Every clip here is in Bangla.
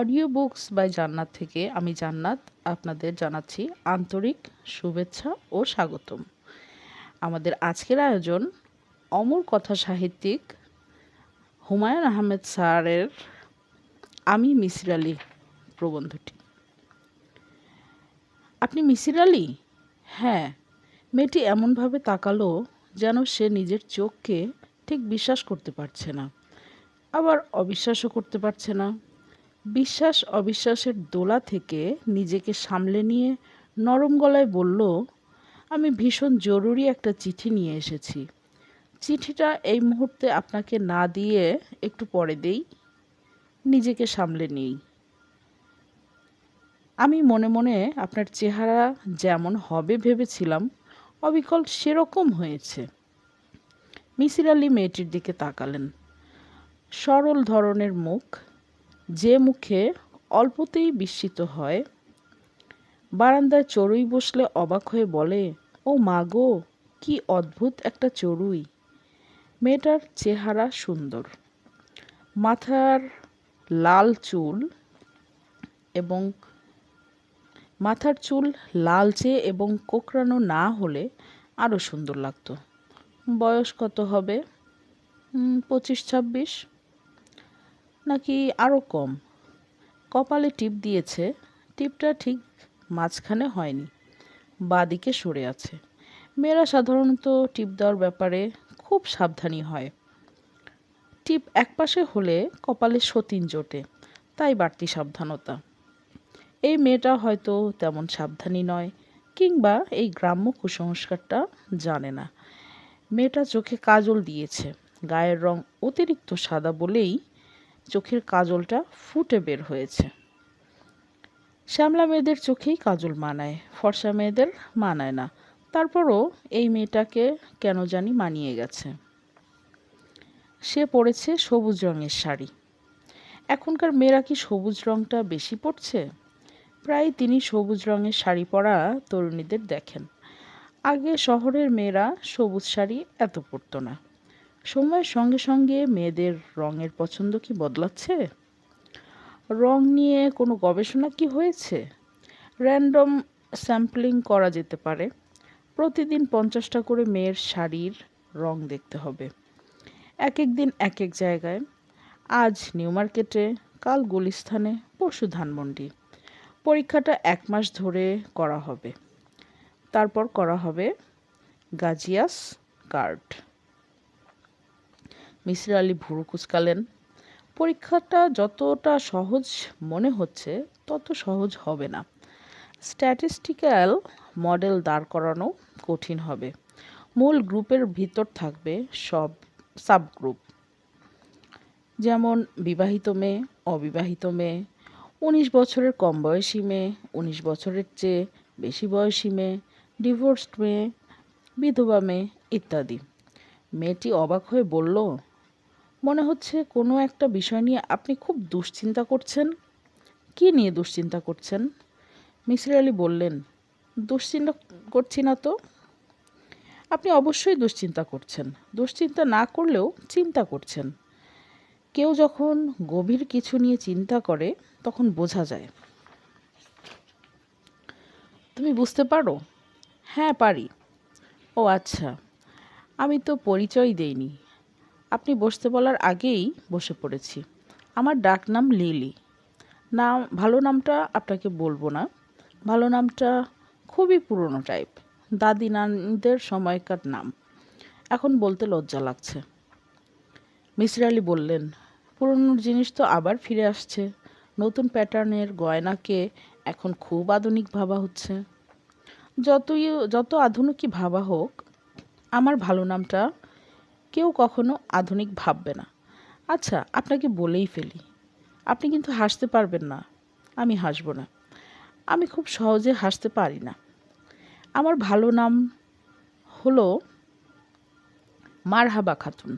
অডিও বুকস বাই জান্নাত থেকে আমি জান্নাত আপনাদের জানাচ্ছি আন্তরিক শুভেচ্ছা ও স্বাগতম। আমাদের আজকের আয়োজন অমর কথা সাহিত্যিক হুমায়ুন আহমেদ স্যারের আমি মিসির আলী প্রবন্ধটি। আপনি মিসির আলী? হ্যাঁ মেয়েটি এমনভাবে তাকালো যেন সে নিজের চোখকে ঠিক বিশ্বাস করতে পারছে না, আবার অবিশ্বাসও করতে পারছে না। বিশ্বাস অবিশ্বাসের দোলা থেকে নিজেকে সামলে নিয়ে নরম গলায় বলল, আমি ভীষণ জরুরি একটা চিঠি নিয়ে এসেছি। চিঠিটা এই মুহূর্তে আপনাকে না দিয়ে একটু পরে দেই। নিজেকে সামলে নিই। আমি মনে মনে আপনার চেহারা যেমন হবে ভেবেছিলাম, অবিকল সেরকম হয়েছে। মিসির আলী মেয়েটির দিকে তাকালেন। সরল ধরনের মুখ যে মুখে অল্পতেই বিস্মিত হয়, বারান্দায় চড়ুই বসলে অবাক হয়ে বলে, ও মা গো, কি অদ্ভুত একটা চড়ুই। মেয়েটার চেহারা সুন্দর। মাথার লাল চুল এবং মাথার চুল লালচে এবং কোকড়ানো না হলে আরও সুন্দর লাগতো। বয়স কত হবে? পঁচিশ, ছাব্বিশ। নাকি আরও কম? কপালে টিপ দিয়েছে, টিপটা ঠিক মাঝখানে হয়নি, বাদিকে সরে আছে। মেয়েরা সাধারণত টিপ দেওয়ার ব্যাপারে খুব সাবধানী হয়। টিপ একপাশে হলে কপালে সতীন জোটে, তাই বাড়তি সাবধানতা। এই মেয়েটা হয়তো তেমন সাবধানী নয়, কিংবা এই গ্রাম্য কুসংস্কারটা জানে না। মেয়েটা চোখে কাজল দিয়েছে, গায়ের রং অতিরিক্ত সাদা বলেই চোখের কাজলটা ফুটে বের হয়েছে। শ্যামলা মেয়েদের চোখেই কাজল মানায়, ফর্সা মেয়েদের মানায় না। তারপরও এই মেয়েটাকে কেন জানি মানিয়ে গেছে। সে পরেছে সবুজ রঙের শাড়ি। এখনকার মেয়েরা কি সবুজ রঙটা বেশি পড়ছে প্রায় তিনি সবুজ রঙের শাড়ি পরা তরুণীদের দেখেন। আগে শহরের মেয়েরা সবুজ শাড়ি এত পরতো না। সময়ের সঙ্গে সঙ্গে মেয়েদের রঙের পছন্দ কি বদলাচ্ছে? রং নিয়ে কোনো গবেষণা কি হয়েছে? র্যান্ডম স্যাম্পলিং করা যেতে পারে। প্রতিদিন পঞ্চাশটা করে মেয়ের শাড়ির রং দেখতে হবে। এক এক দিন এক এক জায়গায়। আজ নিউ মার্কেটে, কাল গুলিস্থানে, পরশু ধানমন্ডি। পরীক্ষাটা এক মাস ধরে করা হবে। তারপর করা হবে গাজিয়াস কার্ড। মিসির আলী ভুরু কুচকালেন। পরীক্ষাটা যতটা সহজ মনে হচ্ছে, তত সহজ হবে না। স্ট্যাটিস্টিক্যাল মডেল দাঁড় করানো কঠিন হবে। মূল গ্রুপের ভিতর থাকবে সব সাবগ্রুপ। যেমন বিবাহিত মেয়ে, অবিবাহিত মেয়ে, উনিশ বছরের কম বয়সী মেয়ে, উনিশ বছরের চেয়ে বেশি বয়সী মেয়ে, ডিভোর্সড মেয়ে, বিধবা মেয়ে ইত্যাদি। মেয়েটি অবাক হয়ে বলল মনে হচ্ছে কোনো একটা বিষয় নিয়ে আপনি খুব দুশ্চিন্তা করছেন? কি নিয়ে দুশ্চিন্তা করছেন? মিসির আলী বললেন, দুশ্চিন্তা করছি না তো? আপনি অবশ্যই দুশ্চিন্তা করছেন। দুশ্চিন্তা না করলেও চিন্তা করছেন। কেউ যখন গভীর কিছু নিয়ে চিন্তা করে, তখন বোঝা যায়। তুমি বুঝতে পারো? হ্যাঁ পারি। ও আচ্ছা। আমি তো পরিচয় দেইনি। আপনি বসতে বলার আগেই বসে পড়েছি। আমার ডাক নাম লিলি। নাম, ভালো নামটা আপনাকে বলব না। ভালো নামটা খুবই পুরনো টাইপ দাদি নানদের সময়কার নাম। এখন বলতে লজ্জা লাগছে। মিসির আলী বললেন, পুরনো জিনিস তো আবার ফিরে আসছে। নতুন প্যাটার্নের গয়নাকে এখন খুব আধুনিক ভাবা হচ্ছে। যতই, যত আধুনিকই ভাবা হোক, আমার ভালো নামটা কেউ কখনো আধুনিক ভাববে না। আচ্ছা আপনাকে বলেই ফেলি, আপনি কিন্তু হাসতে পারবেন না, আমি হাসব না। আমি খুব সহজে হাসতে পারি না। আমার ভালো নাম হলো মারহাবা খাতুন।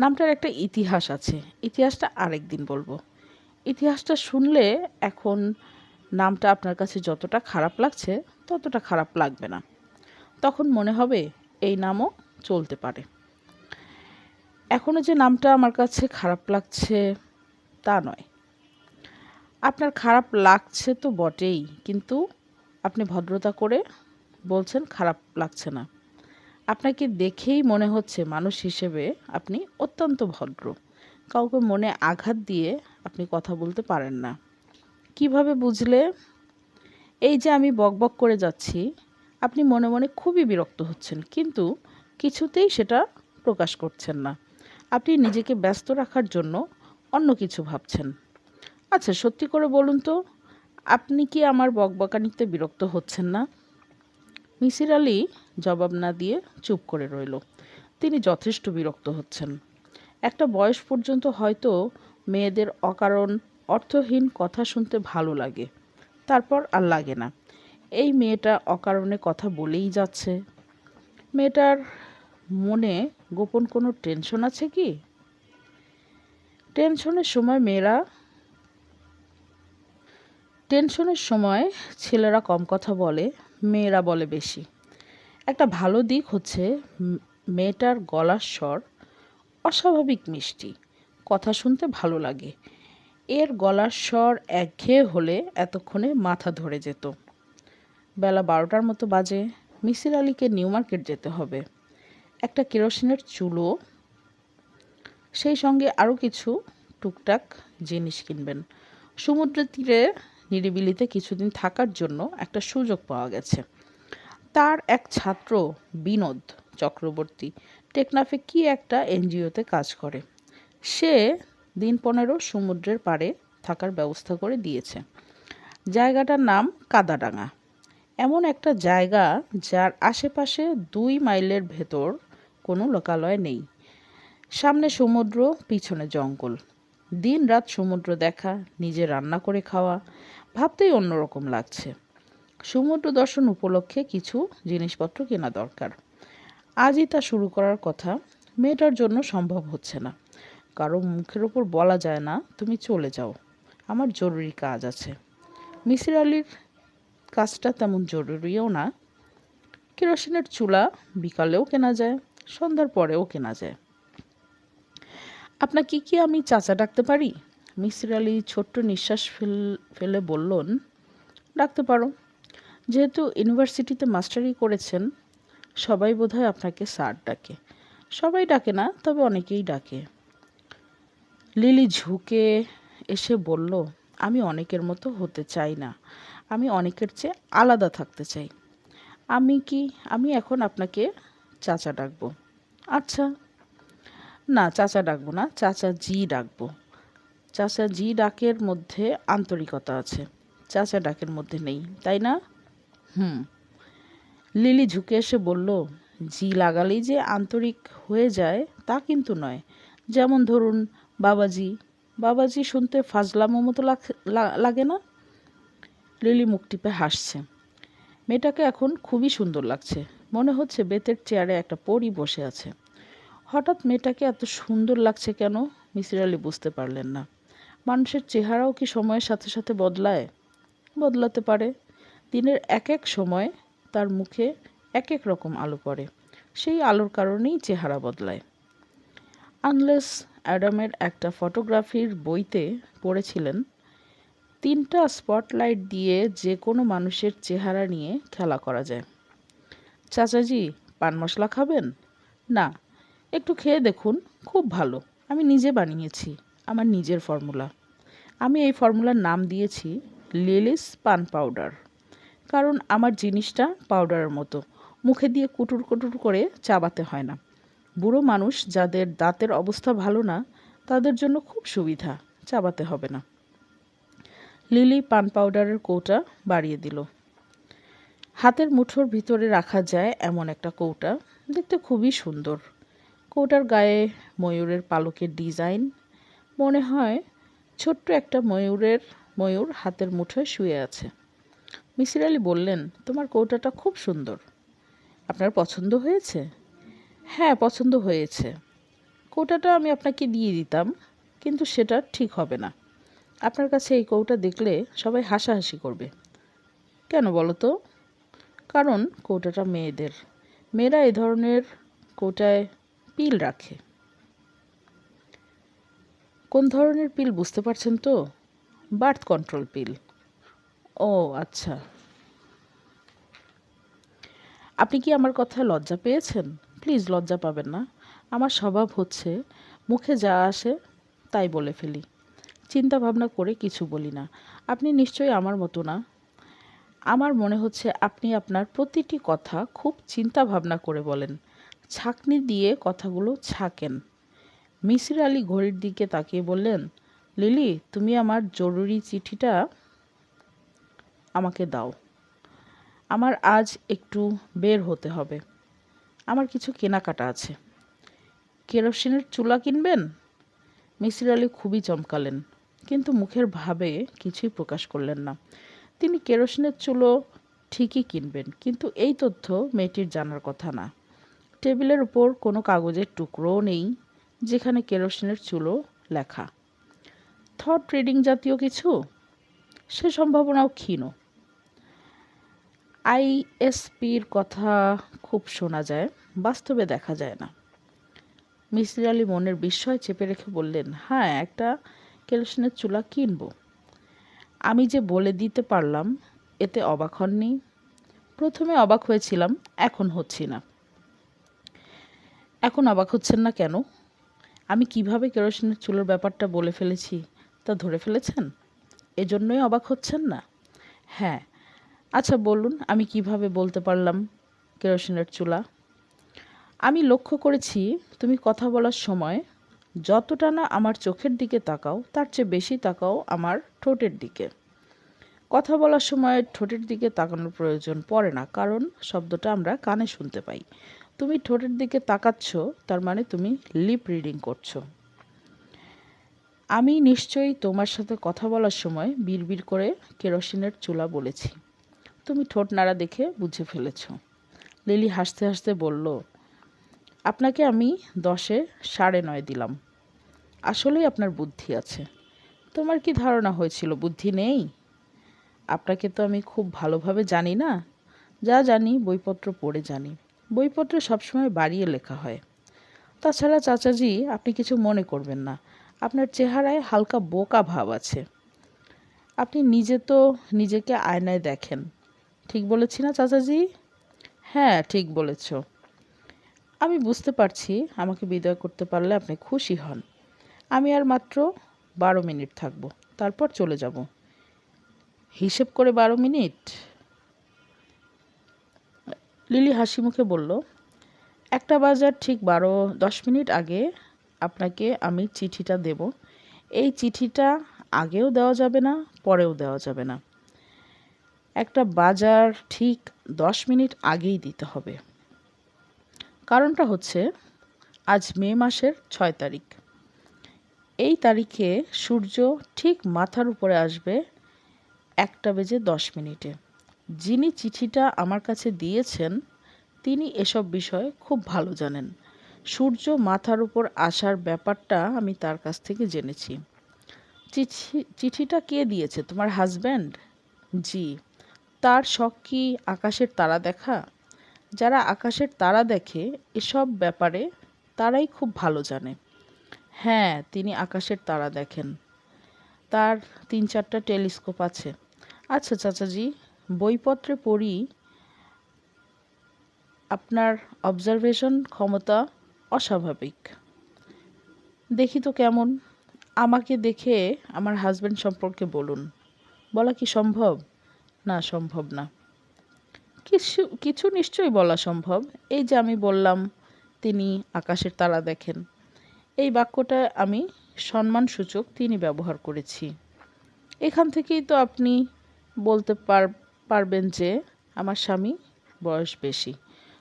নামটার একটা ইতিহাস আছে, ইতিহাসটা আরেক দিন বলব। ইতিহাসটা শুনলে এখন নামটা আপনার কাছে যতটা খারাপ লাগছে, ততটা খারাপ লাগবে না। তখন মনে হবে এই নামও চলতে পারে। এখনও যে নামটা আমার কাছে খারাপ লাগছে, তা নয়। আপনার খারাপ লাগছে তো বটেই, কিন্তু আপনি ভদ্রতা করে বলছেন খারাপ লাগছে না। আপনাকে দেখেই মনে হচ্ছে মানুষ হিসেবে আপনি অত্যন্ত ভদ্র। কাউকে মনে আঘাত দিয়ে আপনি কথা বলতে পারেন না। কীভাবে বুঝলে? এই যে আমি বকবক করে যাচ্ছি, আপনি মনে মনে খুবই বিরক্ত হচ্ছেন, কিন্তু কিছুতেই সেটা প্রকাশ করছেন না। আপনি নিজেকে ব্যস্ত রাখার জন্য অন্য কিছু ভাবছেন। আচ্ছা সত্যি করে বলুন তো, আপনি কি আমার বকবকানিতে বিরক্ত হচ্ছেন না? মিসির আলি জবাব না দিয়ে চুপ করে রইল। তিনি যথেষ্ট বিরক্ত হচ্ছেন। একটা বয়স পর্যন্ত হয়তো মেয়েদের অকারণ, অর্থহীন কথা শুনতে ভালো লাগে। তারপর আর লাগে না। এই মেয়েটা অকারণে কথা বলেই যাচ্ছে। মেয়েটার মনে গোপন কোনো টেনশন আছে কি? টেনশনের সময় মেয়েরা, টেনশনের সময় ছেলেরা কম কথা বলে, মেয়েরা বলে বেশি। একটা ভালো দিক হচ্ছে মেয়েটার গলার স্বর অস্বাভাবিক মিষ্টি, কথা শুনতে ভালো লাগে। এর গলার স্বর একঘেয়ে হলে এতক্ষণে মাথা ধরে যেত। বেলা বারোটার মতো বাজে, মিসির আলীকে নিউ মার্কেট যেতে হবে। একটা কেরোসিনের চুলো, সেই সঙ্গে আরও কিছু টুকটাক জিনিস কিনবেন। সমুদ্রের তীরে, নিরিবিলিতে কিছুদিন থাকার জন্য একটা সুযোগ পাওয়া গেছে। তার এক ছাত্র, বিনোদ চক্রবর্তী, টেকনাফে কি একটা এনজিওতে কাজ করে। সে দিন পনেরো সমুদ্রের পাড়ে থাকার ব্যবস্থা করে দিয়েছে। জায়গাটার নাম কাদাডাঙ্গা। এমন একটা জায়গা যার আশেপাশে দুই মাইলের ভেতর কোনো লোকালয় নেই। সামনে সমুদ্র, পিছনে জঙ্গল। দিন রাত সমুদ্র দেখা, নিজে রান্না করে খাওয়া, ভাবতেই অন্যরকম লাগছে। সমুদ্র দর্শন উপলক্ষে কিছু জিনিসপত্র কেনা দরকার। আজই তা শুরু করার কথা, মেয়েটার জন্য সম্ভব হচ্ছে না। কারও মুখের ওপর বলা যায় না, তুমি চলে যাও, আমার জরুরি কাজ আছে। মিসির আলির কাজটা তেমন জরুরিও না। কেরোসিনের চুলা বিকালেও কেনা যায়। সন্ধ্যার পরেও কেনা যায়। আপনাকে কি আমি চাচা ডাকতে পারি? মিসির আলি ছোট্ট নিঃশ্বাস ফেল, ফেলে বললেন, ডাকতে পারো। যেহেতু ইউনিভার্সিটিতে মাস্টারি করেছেন, সবাই বোধহয় আপনাকে স্যার ডাকে। সবাই ডাকে না, তবে অনেকেই ডাকে। লিলি ঝুঁকে এসে বলল, আমি অনেকের মতো হতে চাই না। আমি অনেকের চেয়ে আলাদা থাকতে চাই। আমি কি, আমি এখন আপনাকে চাচা ডাকবো। আচ্ছা। না, চাচা ডাকবো না, চাচা জি ডাকবো। চাচা জি ডাকের মধ্যে আন্তরিকতা আছে। চাচা ডাকের মধ্যে নেই, তাই না? হুম। লিলি ঝুঁকে এসে বলল, জি লাগালেই যে আন্তরিক হয়ে যায়, তা কিন্তু নয়। যেমন ধরুন, বাবাজি। বাবাজি শুনতে ফাজলামো মতো লাগে না? লিলি মুখ টিপে হাসছে। মেয়েটাকে এখন খুবই সুন্দর লাগছে। মনে হচ্ছে বেতের চেয়ারে একটা পরি বসে আছে। হঠাৎ মেয়েটাকে এত সুন্দর লাগছে কেন? মিসির আলি বুঝতে পারলেন না। মানুষের চেহারাও কি সময়ের সাথে সাথে বদলায়? বদলাতে পারে। দিনের এক এক সময় তার মুখে এক এক রকম আলো পড়ে। সেই আলোর কারণেই চেহারা বদলায়। আনলেস অ্যাডামের একটা ফটোগ্রাফির বইতে পড়েছিলেন, তিনটা স্পটলাইট দিয়ে যে কোনো মানুষের চেহারা নিয়ে খেলা করা যায়। চাচাজি, পান মশলা খাবেন? না, একটু খেয়ে দেখুন, খুব ভালো। আমি নিজে বানিয়েছি, আমার নিজের ফর্মুলা। আমি এই ফর্মুলার নাম দিয়েছি লিলিস পান পাউডার। কারণ আমার জিনিসটা পাউডারের মতো। মুখে দিয়ে কুটুর কুটুর করে চাবাতে হয় না। বুড়ো মানুষ যাদের দাঁতের অবস্থা ভালো না, তাদের জন্য খুব সুবিধা, চাবাতে হবে না। লিলি পান পাউডারের কৌটা বাড়িয়ে দিল। হাতের মুঠোর ভিতরে রাখা যায় এমন একটা কৌটা। দেখতে খুবই সুন্দর। কৌটার গায়ে ময়ূরের পালকের ডিজাইন। মনে হয় ছোট্ট একটা ময়ূরের, ময়ূর হাতের মুঠোয় শুয়ে আছে। মিসির আলি বললেন, তোমার কৌটাটা খুব সুন্দর। আপনার পছন্দ হয়েছে? হ্যাঁ পছন্দ হয়েছে। কৌটাটা আমি আপনাকে দিয়ে দিতাম, কিন্তু সেটা ঠিক হবে না। আপনার কাছে এই কৌটা দেখলে সবাই হাসাহাসি করবে। কেন বলো তো? কারণ কৌটাটা মেয়েদের। মেয়েরা এ ধরনের কৌটায় পিল রাখে। কোন ধরনের পিল বুঝতে পারছেন তো? বার্থ কন্ট্রোল পিল। ও আচ্ছা। আপনি কি আমার কথায় লজ্জা পেয়েছেন? প্লিজ লজ্জা পাবেন না। আমার স্বভাব হচ্ছে, মুখে যা আসে তাই বলে ফেলি। চিন্তা ভাবনা করে কিছু বলি না। আপনি নিশ্চয়ই আমার মতো না। আমার মনে হচ্ছে আপনি আপনার প্রতিটি কথা খুব চিন্তা ভাবনা করে বলেন। ছাকনি দিয়ে কথাগুলো ছাকেন। মিসির আলী ঘড়ির দিকে তাকিয়ে বললেন, লিলি, তুমি আমার জরুরি চিঠিটা আমাকে দাও। আমার আজ একটু বের হতে হবে। আমার কিছু কেনাকাটা আছে। কেরোসিনের চুলা কিনবেন? মিসির আলী খুবই চমকালেন, কিন্তু মুখের ভাবে কিছুই প্রকাশ করলেন না। তিনি কেরোসিনের চুলো ঠিকই কিনবেন, কিন্তু এই তথ্য মেয়েটির জানার কথা না। টেবিলের উপর কোনো কাগজের টুকরোও নেই, যেখানে কেরোসিনের চুলো লেখা। থট ট্রেডিং জাতীয় কিছু? সে সম্ভাবনাও ক্ষীণ। আইএসপির কথা খুব শোনা যায়, বাস্তবে দেখা যায় না। মিসির আলী মনের বিস্ময় চেপে রেখে বললেন হ্যাঁ একটা কেরোসিনের চুলা কিনব। আমি যে বলে দিতে পারলাম, এতে অবাক হননি। প্রথমে অবাক হয়েছিলাম, এখন হচ্ছি না। এখন অবাক হচ্ছেন না কেন? আমি কীভাবে কেরোসিনের চুলোর ব্যাপারটা বলে ফেলেছি, তা ধরে ফেলেছেন? এজন্যই অবাক হচ্ছেন না? হ্যাঁ। আচ্ছা বলুন, আমি কীভাবে বলতে পারলাম কেরোসিনের চুলা? আমি লক্ষ্য করেছি, তুমি কথা বলার সময় যতটা না আমার চোখের দিকে তাকাও, তার চেয়ে বেশি তাকাও আমার ঠোঁটের দিকে। কথা বলার সময় ঠোঁটের দিকে তাকানোর প্রয়োজন পড়ে না, কারণ শব্দটা আমরা কানে শুনতে পাই। তুমি ঠোঁটের দিকে তাকাচ্ছ, তার মানে তুমি লিপ রিডিং করছ। আমি নিশ্চয়ই তোমার সাথে কথা বলার সময় বিড়বিড় করে কেরোসিনের চুলা বলেছি। তুমি ঠোঁট নাড়া দেখে বুঝে ফেলেছ। লিলি হাসতে হাসতে বলল, আপনাকে আমি দশে সাড়ে নয় দিলাম। আসলেই আপনার বুদ্ধি আছে। তোমার কি ধারণা হয়েছিল, বুদ্ধি নেই? আপনাকে তো আমি খুব ভালোভাবে জানি না। যা জানি, বইপত্র পড়ে জানি। বইপত্র সবসময় বাড়িয়ে লেখা হয়। তাছাড়া চাচাজি, আপনি কিছু মনে করবেন না। আপনার চেহারায় হালকা বোকা ভাব আছে। আপনি নিজে তো নিজেকে আয়নায় দেখেন। ঠিক বলেছি না চাচাজি? হ্যাঁ ঠিক বলেছ। আমি বুঝতে পারছি, আমাকে বিদায় করতে পারলে আপনি খুশি হন। আমি আর মাত্র বারো মিনিট থাকব। তারপর চলে যাব। হিসেব করে বারো মিনিট। লিলি হাসি মুখে বলল, একটা বাজার ঠিক বারো, দশ মিনিট আগে আপনাকে আমি চিঠিটা দেব। এই চিঠিটা আগেও দেওয়া যাবে না, পরেও দেওয়া যাবে না। একটা বাজার ঠিক দশ মিনিট আগেই দিতে হবে। কারণটা হচ্ছে, আজ মে মাসের ছয় তারিখ। এই তারিখে সূর্য ঠিক মাথার উপরে আসবে একটা বেজে দশ মিনিটে। যিনি চিঠিটা আমার কাছে দিয়েছেন, তিনি এসব বিষয়ে খুব ভালো জানেন। সূর্য মাথার উপর আসার ব্যাপারটা আমি তার কাছ থেকে জেনেছি। চিঠি, চিঠিটা কে দিয়েছে? তোমার হাজব্যান্ড? জি। তার শখ কি আকাশের তারা দেখা? যারা আকাশের তারা দেখে, এসব ব্যাপারে তারাই খুব ভালো জানে। হ্যাঁ তিনি আকাশের তারা দেখেন। তার তিন চারটা টেলিস্কোপ আছে। আচ্ছা চাচাজি, বইপত্রে পড়ি আপনার অবজারভেশন ক্ষমতা অস্বাভাবিক। দেখি তো কেমন। আমাকে দেখে আমার হাজব্যান্ড সম্পর্কে বলুন। বলা কি সম্ভব? না সম্ভব না। কিছু কিছু নিশ্চয়ই বলা সম্ভব। এই যে আমি বললাম, তিনি আকাশের তারা দেখেন। এই বাক্যটা আমি সম্মানসূচক তিনি ব্যবহার করেছি। এখান থেকেই তো আপনি বলতে পার পারবেন যে আমার স্বামী বয়স বেশি।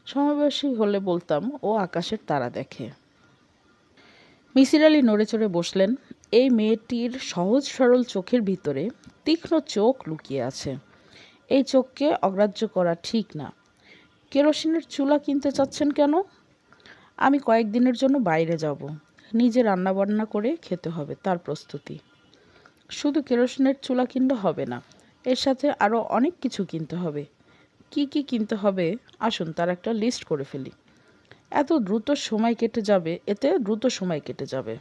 সমবয়সী হলে বলতাম, ও আকাশের তারা দেখে। মিসির আলি নড়ে চড়ে বসলেন। এই মেয়েটির সহজ সরল চোখের ভিতরে তীক্ষ্ণ চোখ লুকিয়ে আছে। এই চোখকে অগ্রাহ্য করা ঠিক না। কেরোসিনের চুলা কিনতে চাচ্ছেন কেন? আমি কয়েকদিনের জন্য বাইরে যাব। নিজে রান্নাবান্না করে খেতে হবে তার প্রস্তুতি। শুধু কেরোসিনের চুলা কিনলে হবে না, এর সাথে আরও অনেক কিছু কিনতে হবে। কি কি কিনতে হবে? আসুন তার একটা লিস্ট করে ফেলি। এত দ্রুত সময় কেটে যাবে, এতে দ্রুত সময় কেটে যাবে।